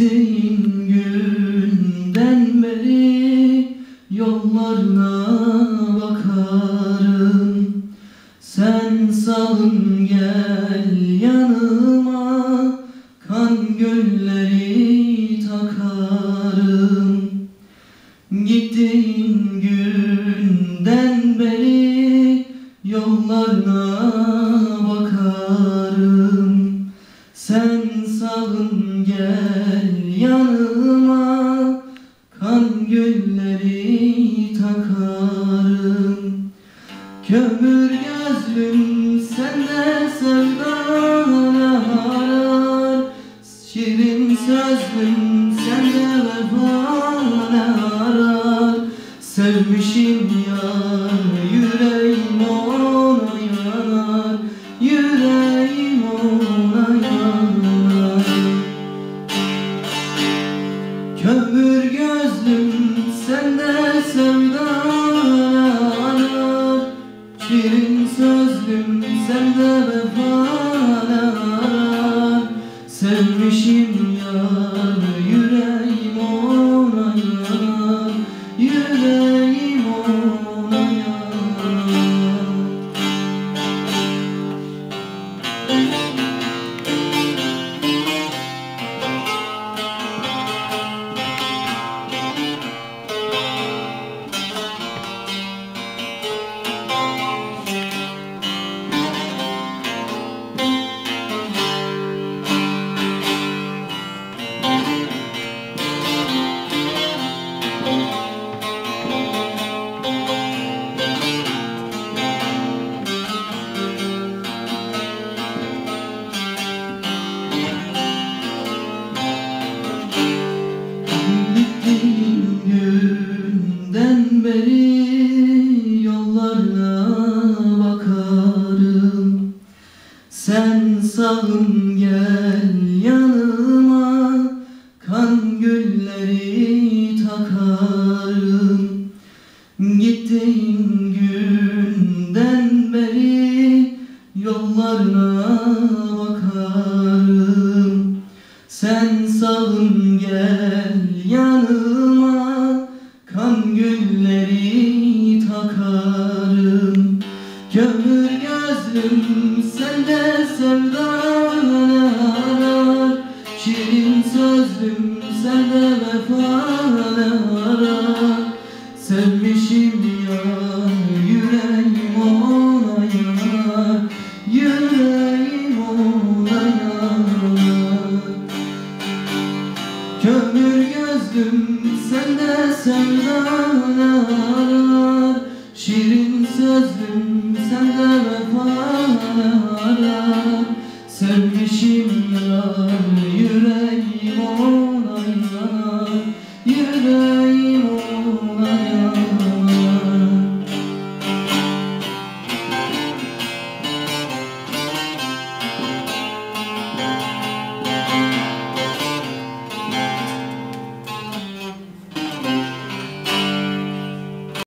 gittiğin günden beri yollarına bakarım. Sen salın gel yanıma kan gölleri takarım. Gittiğin Kan gölleri takarım. Kömür gözlüm sende sevdalar. Şirin sözlüm sende vefalar Sevmişim yar Sevmişim Sen salın gel yanıma kan gülleri takarım. Gittiğin günden beri yollarına sende sevdalar Şirin sözlüm sende vefalar. Sevmişim ya yüreğim ona yanar Yüreğim ona yanar Kömür gözlüm sende sevdalar Şirin sözlüm sende vefalar Sönmüşüm yar yüreğim